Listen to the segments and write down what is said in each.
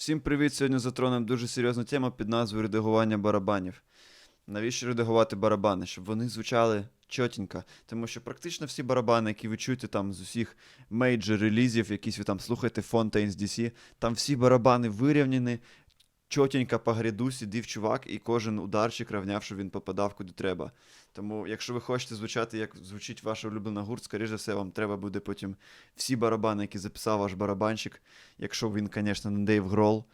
Всім привіт! Сьогодні затронемо дуже серйозну тему під назвою редагування барабанів. Навіщо редагувати барабани? Щоб вони звучали чотенько. Тому що практично всі барабани, які ви чуєте там з усіх мейджор релізів, якісь ви там слухаєте Fontaines DC, там всі барабани вирівняні, чотенько по гряду сидів чувак, і кожен ударчик равняв, щоб він попадав куди треба. Тому, якщо ви хочете звучати, як звучить ваша улюблена гурт, скоріш за все, вам треба буде потім всі барабани, які записав ваш барабанщик. Якщо він, звісно, не Дейв Грол,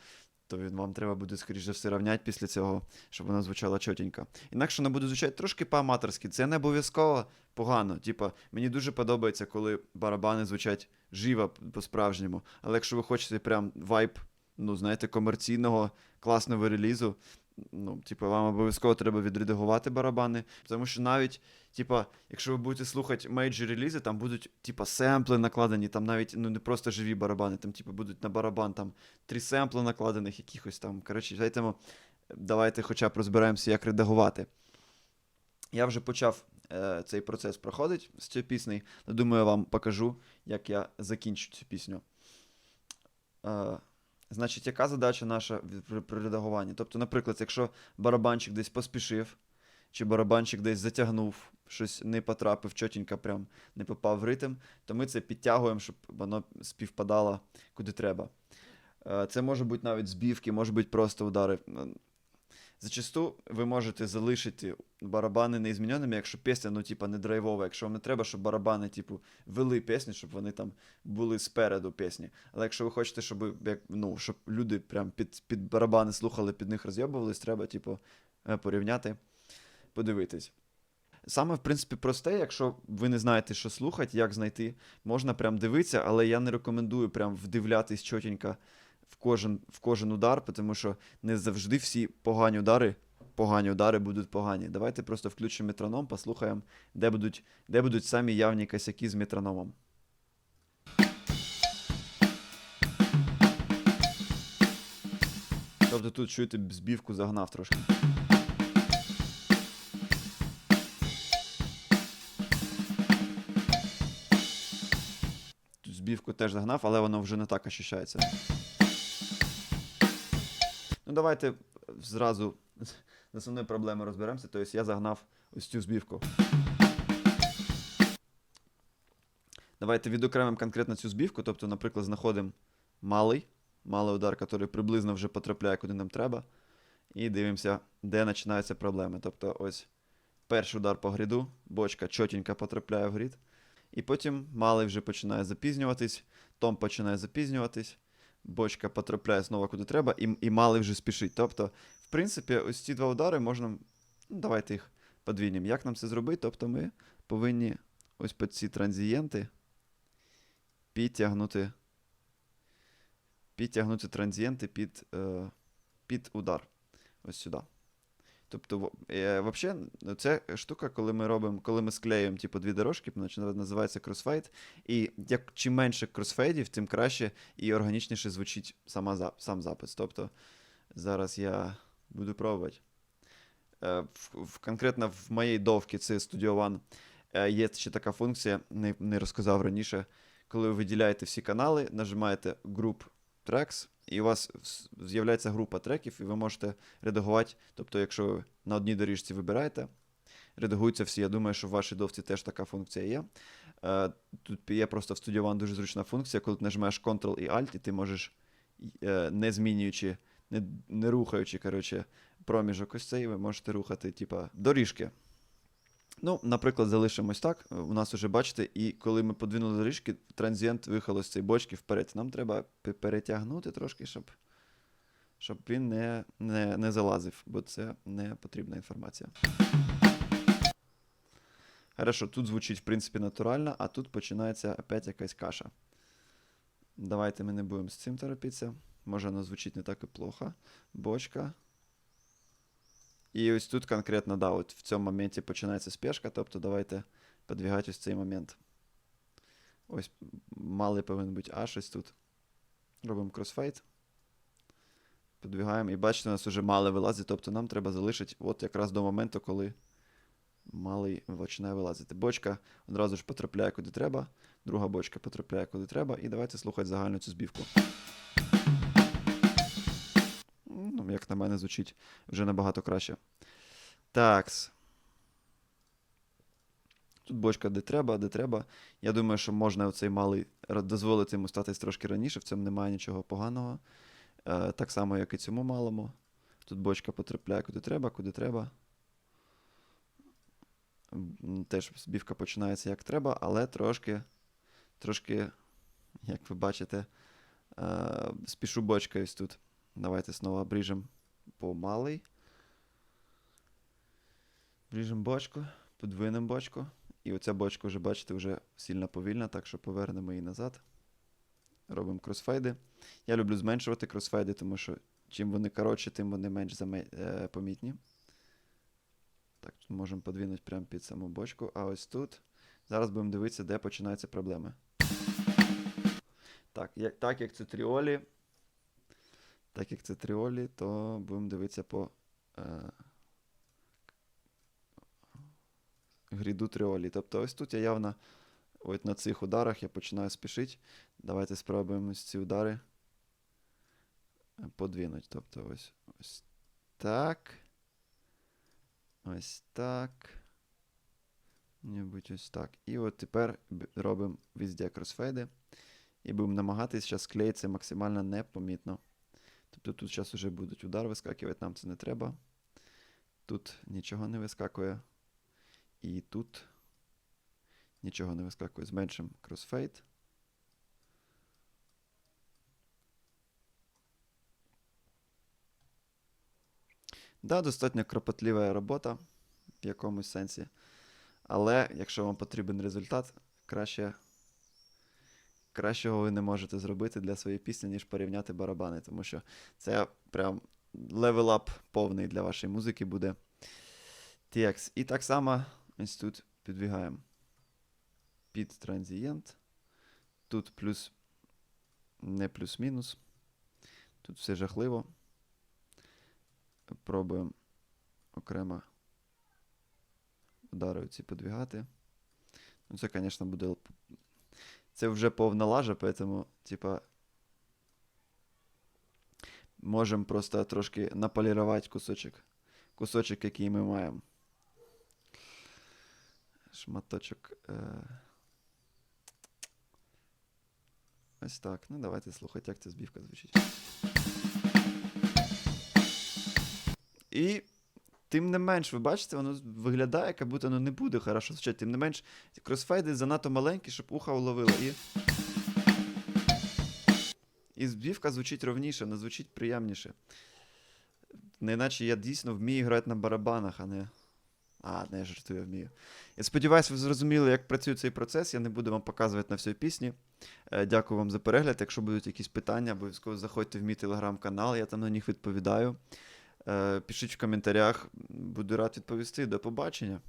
то він вам треба буде, скоріш за все, рівняти після цього, щоб воно звучало чотенько. Інакше воно буде звучати трошки по-аматорськи. Це не обов'язково погано. Типа, мені дуже подобається, коли барабани звучать живо по-справжньому. Але якщо ви хочете прям вайб, ну, знаєте, комерційного, класного релізу, ну, типу, вам обов'язково треба відредагувати барабани. Тому що навіть, типа, якщо ви будете слухати мейджор релізи, там будуть, типа, семпли накладені, там навіть ну, не просто живі барабани, там, типу, будуть на барабан там три семпли накладених, якихось там. Коротше, давайте хоча б розберемося, як редагувати. Я вже почав е, цей процес проходити з цією піснею. Думаю, я вам покажу, як я закінчу цю пісню. Е, Значить, яка задача наша при редагуванні? Тобто, наприклад, якщо барабанчик десь поспішив, чи барабанчик десь затягнув, щось не потрапив чотенько, прям не попав в ритм, то ми це підтягуємо, щоб воно співпадало куди треба. Е, Це може бути навіть збівки, може бути просто удари. Зачасту ви можете залишити барабани незміненими, якщо пісня, ну, типа, не драйвова. Якщо вам не треба, щоб барабани, типу, вели пісню, щоб вони там були спереду пісні. Але якщо ви хочете, щоб, як, ну, щоб люди прям під, під барабани слухали, під них розйобувались, треба, типу, е, порівняти, подивитись. Саме, в принципі, просте, якщо ви не знаєте, що слухати, як знайти, можна прям дивитися, але я не рекомендую прям вдивлятись чотенько в кожен, в кожен удар, тому що не завжди всі погані удари, погані удари будуть погані. Давайте просто включимо метроном, послухаємо, де будуть, де будуть самі явні косяки з метрономом. Тобто тут чуєте, збівку загнав трошки. Тут збівку теж загнав, але воно вже не так ощущається. Давайте зразу з основною проблемою розберемося. Тобто я загнав ось цю збівку. Давайте відокремимо конкретно цю збівку. Тобто, наприклад, знаходимо малий, малий удар, який приблизно вже потрапляє куди нам треба. І дивимося, де починаються проблеми. Тобто, ось перший удар по гріду, бочка чотенько потрапляє в грід. І потім малий вже починає запізнюватись, том починає запізнюватись, бочка потрапляє знову куди треба, і, і мали вже спішить. Тобто, в принципі, ось ці два удари можна. Ну, давайте їх подвійнемо. Як нам це зробити? Тобто ми повинні ось під ці транзієнти підтягнути, підтягнути транзієнти під, е, під удар. Ось сюди. Тобто, во- е, взагалі, це штука, коли ми робимо, коли ми склеюємо типу, дві дорожки, називається кросфейд. І як чим менше кросфейдів, тим краще і органічніше звучить сама, сам запис. Тобто, зараз я буду пробувати. Е, в, в, конкретно в моїй довці це Studio One е, є ще така функція, не, не розказав раніше. Коли ви виділяєте всі канали, нажимаєте Group Tracks, і у вас з'являється група треків, і ви можете редагувати. Тобто, якщо ви на одній доріжці вибираєте, редагуються всі. Я думаю, що в вашій довці теж така функція є. Е, Тут є просто в Studio One дуже зручна функція, коли ти нажимаєш Ctrl і Alt, і ти можеш, е, не змінюючи, не, не рухаючи, коротше, проміжок ось цей, ви можете рухати, типа, доріжки. Ну, наприклад, залишимось так. У нас уже бачите, і коли ми подвинули доріжки, транзієнт виїхав з цієї бочки вперед. Нам треба перетягнути трошки, щоб, щоб він не, не, не залазив, бо це не потрібна інформація. Хорошо, тут звучить, в принципі, натурально, а тут починається опять якась каша. Давайте ми не будемо з цим торопитися. Може, воно звучить не так і плохо. Бочка. І ось тут конкретно, да, от в цьому моменті починається спешка, тобто давайте подвігати ось цей момент. Ось малий повинен бути аж ось тут. Робимо кросфейт. Подвігаємо. І бачите, у нас вже малий вилазить, тобто нам треба залишити от якраз до моменту, коли малий починає вилазити. Бочка одразу ж потрапляє куди треба, друга бочка потрапляє куди треба. І давайте слухати загальну цю збівку. Ну, як на мене, звучить вже набагато краще. Такс. Тут бочка де треба, де треба. Я думаю, що можна оцей малий дозволити йому статись трошки раніше, в цьому немає нічого поганого. Е, так само, як і цьому малому. Тут бочка потрапляє куди треба, куди треба. Теж збівка починається як треба, але трошки, трошки, як ви бачите, е, спішу бочкою ось тут. Давайте знову обріжемо по малий. Бріжемо бочку, подвинемо бочку. І оця бочка вже, бачите, вже сильно повільна, так що повернемо її назад. Робимо кросфейди. Я люблю зменшувати кросфейди, тому що чим вони коротші, тим вони менш заме... е, помітні. Так, тут можемо подвинути прямо під саму бочку. А ось тут. Зараз будемо дивитися, де починаються проблеми. Так, як, так як це тріолі. Так як це тріолі, то будемо дивитися по. Е, гріду тріолі. Тобто ось тут я явно от на цих ударах я починаю спішити. Давайте спробуємо ці удари подвинути. Тобто ось, ось так. Ось так. Мабуть, ось так. І от тепер робимо везде кросфейди. І будемо намагатися зараз склеїти це максимально непомітно. Тобто тут зараз вже будуть удар вискакувати, нам це не треба. Тут нічого не вискакує. І тут нічого не вискакує. Зменшимо кросфейд. Да, достатньо кропотлива робота в якомусь сенсі. Але якщо вам потрібен результат, краще. Кращого ви не можете зробити для своєї пісні, ніж порівняти барабани, тому що це прям левел-ап повний для вашої музики буде. TX. І так само ось тут підвігаємо під транзієнт. Тут плюс, не плюс-мінус. Тут все жахливо. Пробуємо окремо удари ці подвігати. Ну, це, звісно, буде. Це вже повна лажа, поэтому, типа. Можемо просто трошки наполірувати кусочок. Кусочок, який ми маємо. Шматочок. Е... Ось так. Ну, давайте слухати, як ця збівка звучить. І тим не менш, ви бачите, воно виглядає, як будто воно не буде хорошо звучати. Тим не менш, кросфейди занадто маленькі, щоб ухо уловило. І... І збівка звучить ровніше, вона звучить приємніше. Не іначе я дійсно вмію грати на барабанах, а не. А, не я жартую, вмію. Я сподіваюся, ви зрозуміли, як працює цей процес. Я не буду вам показувати на всій пісні. Е, Дякую вам за перегляд. Якщо будуть якісь питання, обов'язково заходьте в мій телеграм-канал, я там на них відповідаю. Е, Пишіть в коментарях, буду рад відповісти. До побачення.